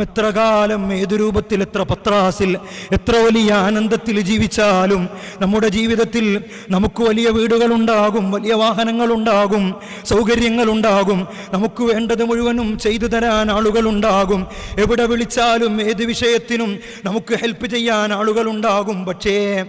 എത്ര കാലം ഏത് രൂപത്തിൽ എത്ര പത്രാസിൽ എത്ര വലിയ ആനന്ദത്തിൽ ജീവിച്ചാലും നമ്മുടെ ജീവിതത്തിൽ നമുക്ക് വലിയ വീടുകളുണ്ടാകും വലിയ വാഹനങ്ങളുണ്ടാകും സൗകര്യങ്ങളുണ്ടാകും. നമുക്ക് വേണ്ടത് മുഴുവനും ചെയ്തു തരാൻ ആളുകളുണ്ടാകും. എവിടെ വിളിച്ചാലും ഏത് വിഷയത്തിനും നമുക്ക് ഹെൽപ്പ് ചെയ്യാൻ ആളുകളുണ്ടാകും. പക്ഷേ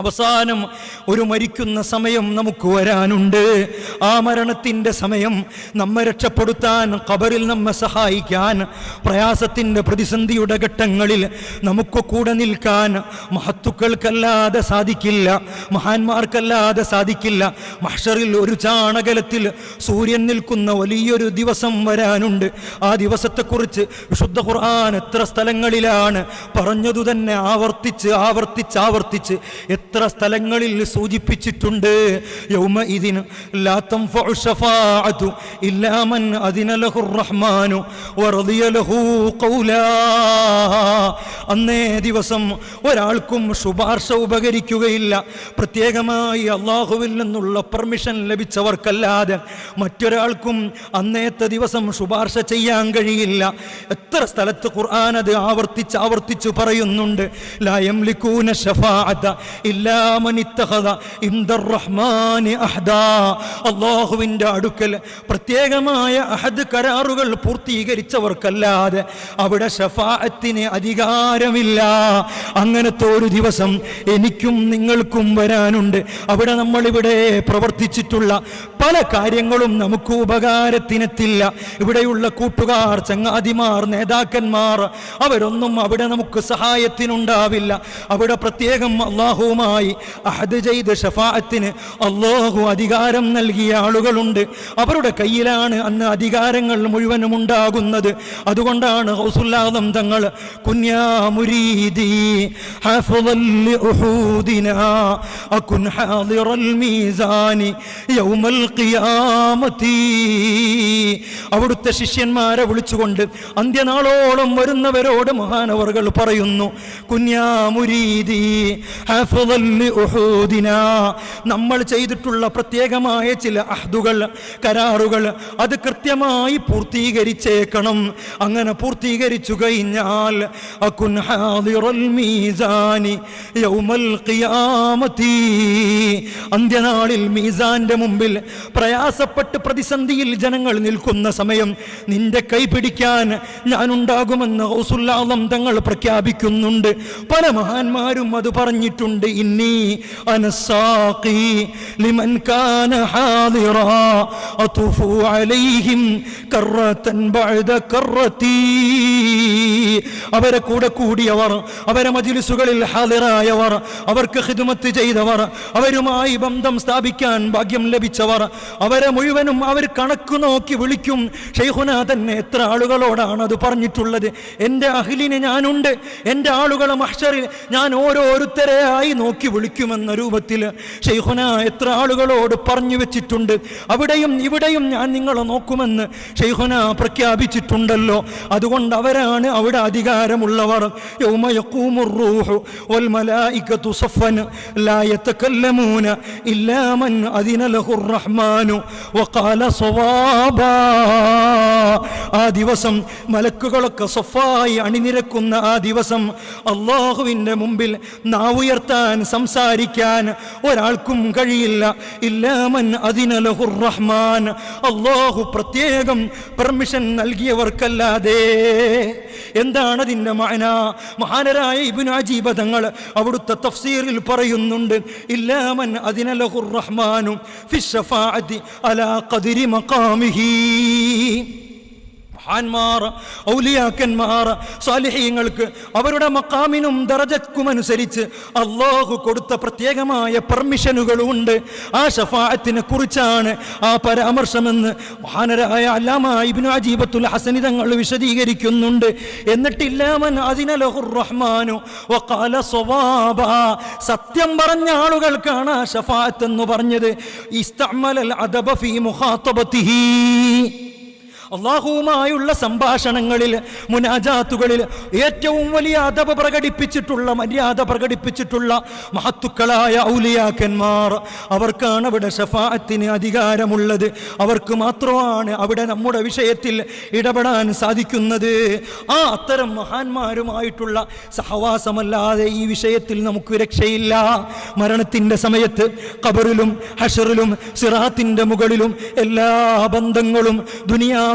അവസാനം ഒരു മരിക്കുന്ന സമയം നമുക്ക് വരാനുണ്ട്. ആ മരണത്തിന്റെ സമയം നമ്മെ രക്ഷപ്പെടുത്താൻ കബറിൽ നമ്മെ സഹായിക്കാൻ പ്രയാസത്തിന്റെ പ്രതിസന്ധിയുടെ ഘട്ടങ്ങളിൽ നമുക്ക് കൂടെ നിൽക്കാൻ മഹത്തുക്കൾക്കല്ലാതെ സാധിക്കില്ല മഹാന്മാർക്കല്ലാതെ സാധിക്കില്ല. മഹ്ഷറിൽ ഒരു ചാണകലത്തിൽ സൂര്യൻ നിൽക്കുന്ന വലിയൊരു ദിവസം വരാനുണ്ട്. ആ ദിവസത്തെക്കുറിച്ച് വിശുദ്ധ ഖുർആൻ എത്ര സ്ഥലങ്ങളിലാണ് പറഞ്ഞതു തന്നെ ആവർത്തിച്ച് ആവർത്തിച്ച് ആവർത്തിച്ച്. എത്ര സ്ഥലങ്ങളിൽ സൂചിപ്പിച്ചിട്ടുണ്ട്? യൗമ ഇതിന് ലാത്തം ഇല്ലാമൻ ലഹു റഹ്മാനു വറദിയ ലഹു ഖൗലാ. അന്നേ ദിവസം ഒരാൾക്കും ശുപാർശ ഉപകരിക്കുകയില്ല. പ്രത്യേകമായി അള്ളാഹുവിൽ നിന്നുള്ള പെർമിഷൻ ലഭിച്ചവർക്കല്ലാതെ മറ്റൊരാൾക്കും അന്നേത്തെ ദിവസം ശുപാർശ ചെയ്യാൻ കഴിയില്ല. എത്ര സ്ഥലത്ത് ഖുർആൻ അത് ആവർത്തിച്ച് ആവർത്തിച്ച് പറയുന്നുണ്ട്? ലായം ലിക്കൂന ഷഫാഅത ഇല്ലാ അള്ളാഹുവിന്റെ അടുക്കൽ പ്രത്യേകമായ അഹദ് കരാറുകൾ പൂർത്തീകരിച്ചവർക്കല്ലാതെ അവിടെ ഷഫാഅത്തിന് അധികാരമില്ല. അങ്ങനത്തെ ഒരു ദിവസം എനിക്കും നിങ്ങൾക്കും വരാനുണ്ട്. അവിടെ നമ്മളിവിടെ പ്രവർത്തിച്ചിട്ടുള്ള പല കാര്യങ്ങളും നമുക്ക് ഉപകാരത്തിനെത്തില്ല ഇവിടെയുള്ള കൂട്ടുകാർ ചങ്ങാതിമാർ നേതാക്കന്മാർ അവരൊന്നും അവിടെ നമുക്ക് സഹായത്തിനുണ്ടാവില്ല അവിടെ പ്രത്യേകം അള്ളാഹുവുമായി അഹദ് ചെയ്ത് ഷഫാഅത്തിന് അള്ളാഹു അധികാരം നൽകിയ ആളുകളുണ്ട് അവരുടെ കയ്യിലാണ് അന്ന് അധികാരങ്ങൾ മുഴുവനും ഉണ്ടാകുന്നത് അതുകൊണ്ടാണ് ഹൗസുല്ലാദം തങ്ങൾ കുഞ്ഞാമുരീദി حافظا لأحودنا أكن حاضر الميزان يوم القيامة അവിടുത്തെ ശിഷ്യന്മാരെ വിളിച്ചുകൊണ്ട് അന്ത്യനാളോളം വരുന്നവരോട് മഹാനവറുകൾ പറയുന്നു കുഞ്ഞാമുരീതി. നമ്മൾ ചെയ്തിട്ടുള്ള പ്രത്യേകമായ ചില അഹ്ദുകൾ കരാറുകൾ അത് കൃത്യമായി പൂർത്തീകരിച്ചേക്കണം. അങ്ങനെ പൂർത്തീകരിച്ചു കഴിഞ്ഞാൽ മീസാനി യൗമൽ ഖിയാമത്തി. അന്ത്യനാളിൽ മീസാന്റെ മുമ്പിൽ പ്രയാസപ്പെട്ട് പ്രതിസന്ധിയിൽ ജനങ്ങൾ നിൽക്കുന്ന സമയം നിന്റെ കൈ പിടിക്കാൻ ഞാനുണ്ടാകുമെന്ന് ഹൗസുല്ലാദം തങ്ങൾ പ്രഖ്യാപിക്കുന്നുണ്ട്. പല മഹാന്മാരും അത് പറഞ്ഞിട്ടുണ്ട്. അനസാഖി ലിമൻ കാന ഹാദിറ അതുഫു അലൈഹിം കറത്തൻ ബഅദ കറത്തി. അവരെ കൂടെ കൂടിയവർ അവരെ മജിലിസുകളിൽ ഹാദിറായവർ അവർക്ക് ഹിദ്മത്ത് ചെയ്തവർ അവരുമായി ബന്ധം സ്ഥാപിക്കാൻ ഭാഗ്യം ലഭിച്ചവർ അവരെ മുഴുവനും അവർ കണക്ക് നോക്കി വിളിക്കും. ഷെയ്ഹുന തന്നെ എത്ര ആളുകളോടാണ് അത് പറഞ്ഞിട്ടുള്ളത്? എന്റെ അഖിലിന് ഞാനുണ്ട്. എന്റെ ആളുകളെ മഹ്ഷറിൽ ഞാൻ ഓരോരുത്തരെയായി നോക്കി വിളിക്കുമെന്ന രൂപത്തിൽ ഷെയ്ഹുന എത്ര ആളുകളോട് പറഞ്ഞു വെച്ചിട്ടുണ്ട്? അവിടെയും ഇവിടെയും ഞാൻ നിങ്ങളെ നോക്കുമെന്ന് ഷെയ്ഹുന പ്രഖ്യാപിച്ചിട്ടുണ്ടല്ലോ. അതുകൊണ്ട് അവരാണ് അവിടെ അധികാരമുള്ളവർ. ഇല്ലാ മൻ അദിന ലഹുർ റഹ്മാനു. വക്കാല സ്വഭാവ ആ ദിവസം മലക്കുകളൊക്കെ സഫായി അണിനിരക്കുന്ന ആ ദിവസം അള്ളാഹുവിന്റെ മുമ്പിൽ നാവുയർത്താൻ സംസാരിക്കാൻ ഒരാൾക്കും കഴിയില്ല. ഇല്ലാമൻ അതിനലഹുർ റഹ്മാൻ. അള്ളാഹു പ്രത്യേകം പെർമിഷൻ നൽകിയവർക്കല്ലാതെ എന്താണ് അതിന്റെ മാന മഹാനരായ ഇബിൻ അജീബ തങ്ങൾ അവിടുത്തെ തഫ്സീറിൽ പറയുന്നുണ്ട് ഇല്ലാമൻ അതിനലഹുർ റഹ്മാനു ഫിഷഫാഅത്തി അലാ ഖദിരി മഖാമിഹി. മഹാന്മാർ ഔലിയാക്കന്മാർ സാലിഹീങ്ങൾക്ക് അവരുടെ മക്കാമിനും ദറജക്കുമനുസരിച്ച് അള്ളാഹു കൊടുത്ത പ്രത്യേകമായ പെർമിഷനുകളുണ്ട്. ആ ഷഫാഅത്തിനെ കുറിച്ചാണ് ആ പരാമർശമെന്ന് മഹാനരായ അല്ലാമ ഇബിനു അജീബത്തുൽ ഹസനി തങ്ങൾ വിശദീകരിക്കുന്നുണ്ട്. എന്നിട്ടില്ലാമൻ അതിനലഹുറഹ്മാനു സത്യം പറഞ്ഞ ആളുകൾക്കാണ് ആ ഷഫാഅത്ത് എന്ന് പറഞ്ഞത്. ഇസ്തമലൽ അദബ ഫീ മുഖാത്തബത്തിഹി. അള്ളാഹുവുമായുള്ള സംഭാഷണങ്ങളിൽ മുനാജാത്തുകളിൽ ഏറ്റവും വലിയ അതപ് പ്രകടിപ്പിച്ചിട്ടുള്ള മര്യാദ പ്രകടിപ്പിച്ചിട്ടുള്ള മഹത്തുക്കളായ ഔലിയാക്കന്മാർ. അവർക്കാണ് അവിടെ ഷഫാത്തിന് അധികാരമുള്ളത്. അവർക്ക് മാത്രമാണ് അവിടെ നമ്മുടെ വിഷയത്തിൽ ഇടപെടാൻ സാധിക്കുന്നത്. ആ അത്തരം മഹാന്മാരുമായിട്ടുള്ള സഹവാസമല്ലാതെ ഈ വിഷയത്തിൽ നമുക്ക് രക്ഷയില്ല. മരണത്തിന്റെ സമയത്ത് കബറിലും ഹഷറിലും സിറാത്തിന്റെ മുകളിലും എല്ലാ ബന്ധങ്ങളും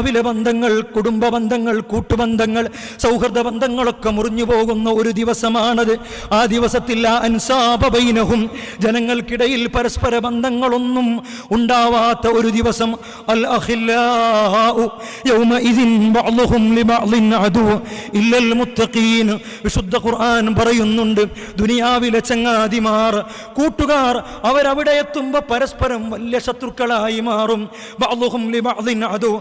ദുനിയാവിലെ ബന്ധങ്ങൾ കുടുംബ ബന്ധങ്ങൾ കൂട്ടുബന്ധങ്ങൾ സൗഹൃദ ബന്ധങ്ങളൊക്കെ മുറിഞ്ഞു പോകുന്ന ഒരു ദിവസമാണത്. ആ ദിവസത്തിൽ ആ അൻസാപബൈനഹും ജനങ്ങൾക്കിടയിൽ പരസ്പര ബന്ധങ്ങളൊന്നും ഉണ്ടാവാത്ത ഒരു ദിവസം. അൽ വിശുദ്ധ ഖുർആൻ പറയുന്നുണ്ട് ദുനിയാവിലെ ചങ്ങാതിമാർ കൂട്ടുകാർ അവരവിടെ എത്തുമ്പോൾ പരസ്പരം വലിയ ശത്രുക്കളായി മാറും. അദു.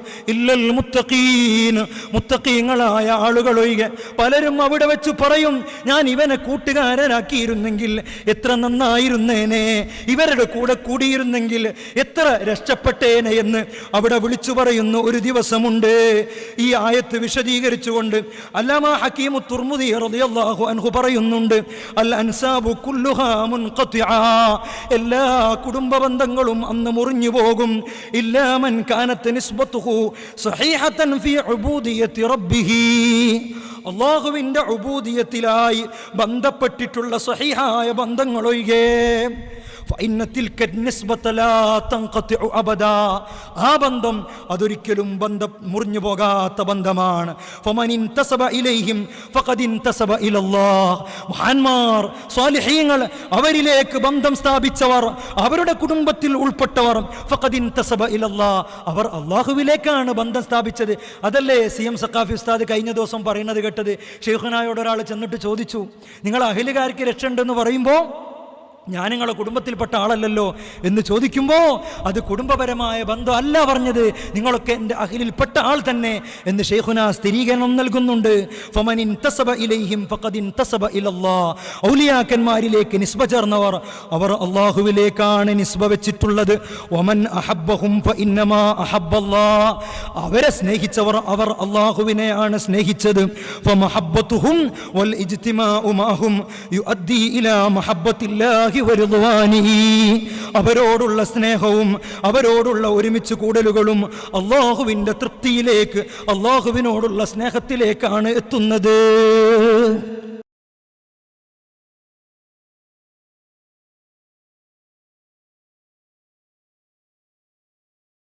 ഇല്ലൽ മുത്തഖീങ്ങളായ ആളുകളൊഴികെ പലരും അവിടെ വെച്ച് പറയും ഞാൻ ഇവനെ കൂട്ടുകാരനാക്കിയിരുന്നെങ്കിൽ എത്ര നന്നായിരുന്നേനെ? ഇവരുടെ കൂടെ കൂടിയിരുന്നെങ്കിൽ എത്ര രക്ഷപ്പെട്ടേനെ? എന്ന് അവിടെ വിളിച്ചു പറയുന്ന ഒരു ദിവസമുണ്ട്. ഈ ആയത്ത് വിശദീകരിച്ചുകൊണ്ട് അല്ലാമ ഹക്കീമു തുർമുദി റളിയല്ലാഹു അൻഹു പറയുന്നുണ്ട് അൽ അൻസാബു കുല്ലുഹാ മുൻഖതിആ എല്ലാ കുടുംബ ബന്ധങ്ങളും അന്ന് മുറിഞ്ഞു പോകും. ഇല്ലാമൻ കാനത്ത് അള്ളാഹുവിന്റെ ഉബൂദിയത്തിലായി ബന്ധപ്പെട്ടിട്ടുള്ള സഹിഹായ ബന്ധങ്ങളൊഴികെ ആ ബന്ധം അതൊരിക്കലും ബന്ധം മുറിഞ്ഞു പോകാത്ത ബന്ധമാണ്. മഹാന്മാർ സ്വാലിഹീങ്ങൾ അവരിലേക്ക് ബന്ധം സ്ഥാപിച്ചവർ അവരുടെ കുടുംബത്തിൽ ഉൾപ്പെട്ടവർ ഫഖദിൻ തസബ ഇലല്ലാ അവർ അള്ളാഹുവിലേക്കാണ് ബന്ധം സ്ഥാപിച്ചത്. അതല്ലേ സി എം സക്കാഫി ഉസ്താദ് കഴിഞ്ഞ ദിവസം പറയുന്നത് കേട്ടത്? ഷെയ്ഖുനായോട് ഒരാൾ ചെന്നിട്ട് ചോദിച്ചു നിങ്ങൾ അഹിലുകാർക്ക് രക്ഷ ഉണ്ടെന്ന് പറയുമ്പോൾ ഞാൻ നിങ്ങളെ കുടുംബത്തിൽപ്പെട്ട ആളല്ലല്ലോ എന്ന് ചോദിക്കുമ്പോൾ അത് കുടുംബപരമായ ബന്ധം അല്ല പറഞ്ഞത്. നിങ്ങളൊക്കെ എന്റെ അഖിലിൽപ്പെട്ട ആൾ തന്നെ എന്ന് ഷെയ്ഖുന സ്ഥിരീകരണം നൽകുന്നുണ്ട്. ഫമനിൻ തസബ ഇലൈഹിം ഫഖദിൻ തസബ ഔലിയാക്കന്മാരിലേക്ക് നിസ്ബ ചേർന്നവർ അവർ അള്ളാഹുവിലേക്കാണ് നിസ്ബ വെച്ചിട്ടുള്ളത്. ഒമൻ അഹബ്ബഹും ഫഇന്നമാ അവരെ സ്നേഹിച്ചവർ അവർ അള്ളാഹുവിനെയാണ് സ്നേഹിച്ചത്. മഅഹും യുഅദ്ദി ഇലാ അവരോടുള്ള സ്നേഹവും അവരോടുള്ള ഒരുമിച്ച് കൂടലുകളും അള്ളാഹുവിന്റെ തൃപ്തിയിലേക്ക് അള്ളാഹുവിനോടുള്ള സ്നേഹത്തിലേക്കാണ് എത്തുന്നത്.